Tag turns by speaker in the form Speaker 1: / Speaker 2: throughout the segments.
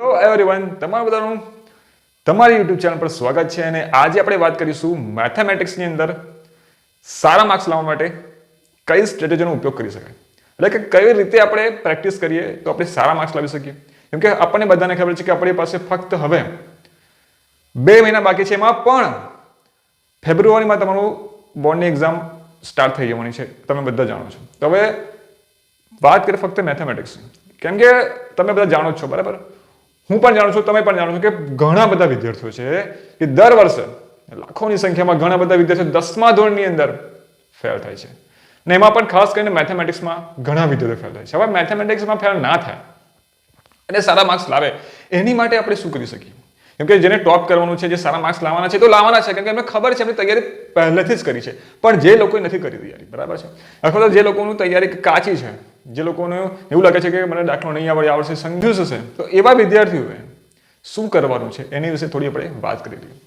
Speaker 1: Hello everyone તમારું બધાનું તમારી યુટ્યુબ ચેનલ પર સ્વાગત છે અને આજે આપણે વાત કરીશું મેથેમેટિક્સની અંદર સારા માર્ક્સ લાવવા માટે કઈ સ્ટ્રેટેજીનો ઉપયોગ કરી શકાય. એટલે કે કઈ રીતે આપણે પ્રેક્ટિસ કરીએ તો આપણે સારા માર્ક્સ લાવી શકીએ. કેમ કે આપણને બધાને ખબર છે કે આપણી પાસે ફક્ત હવે બે મહિના બાકી છે એમાં પણ ફેબ્રુઆરીમાં તમારું બોર્ડની એક્ઝામ સ્ટાર્ટ થઈ જવાની છે. તમે બધા જાણો છો. તો હવે વાત કરીએ ફક્ત મેથેમેટિક્સ કેમ કે તમે બધા જાણો જ છો, બરાબર? હું પણ જાણું છું, તમે પણ જાણો છો કે ઘણા બધા વિદ્યાર્થીઓ છે કે દર વર્ષે, લાખોની સંખ્યામાં ઘણા બધા વિદ્યાર્થીઓ દસમા ધોરણની અંદર ફેલ થાય છે. ને એમાં પણ ખાસ કરીને મેથેમેટિક્સમાં ઘણા વિદ્યાર્થીઓ ફેલ થાય છે. હવે મેથેમેટિક્સમાં ફેલ ના થાય અને સારા માર્ક્સ લાવે, એની માટે આપણે શું કરી શકીએ? કેમ કે જેને ટોપ કરવાનું છે, જે સારા માર્ક્સ લાવવાના છે તો લાવવાના છે. કેમ કે એમને ખબર છે, એમની તૈયારી પહેલેથી જ કરી છે. પણ જે લોકોએ નથી કરી તૈયારી, બરાબર છે? અથવા તો જે લોકોનું તૈયારી કાચી છે જે લોકોને એવું લાગે છે કે મને દાખલો નહીં આવડે આવડશે સંખ્યુસ હશે તો એવા વિદ્યાર્થીઓએ શું કરવાનું છે? એની વિશે થોડી આપણે વાત કરી લઈએ.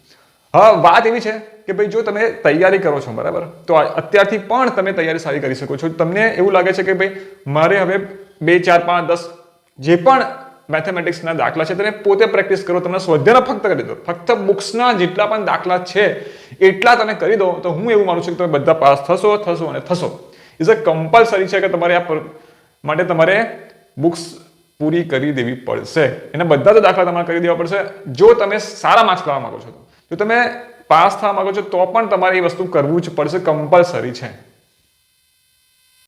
Speaker 1: હા, વાત એવી છે કે ભાઈ, જો તમે તૈયારી કરો છો, બરાબર? તો અત્યારથી પણ તમે તૈયારી સારી કરી શકો છો. તમને એવું લાગે છે કે ભાઈ, મારે હવે બે, ચાર, પાંચ, દસ જે પણ મેથેમેટિક્સના દાખલા છે, તેને પોતે પ્રેક્ટિસ કરો, તમને સ્વાધ્યાયના ફક્ત કરી દો. ફક્ત બુક્સના જેટલા પણ દાખલા છે, એટલા તમે કરી દો, તો હું એવું માનું છું કે તમે બધા પાસ થશો થશો અને થશો. ઇઝ અ કમ્પલસરી છે કે તમારે આ માટે તમારે બુક્સ પૂરી કરી દેવી પડશે. એના બધા જ દાખલા તમારે કરી દેવા પડશે. જો તમે સારા માર્ક્સ લાવવા માંગો છો જો તમે પાસ થવા માંગો છો તો પણ તમારે એ વસ્તુ કરવું જ પડશે કમ્પલસરી છે.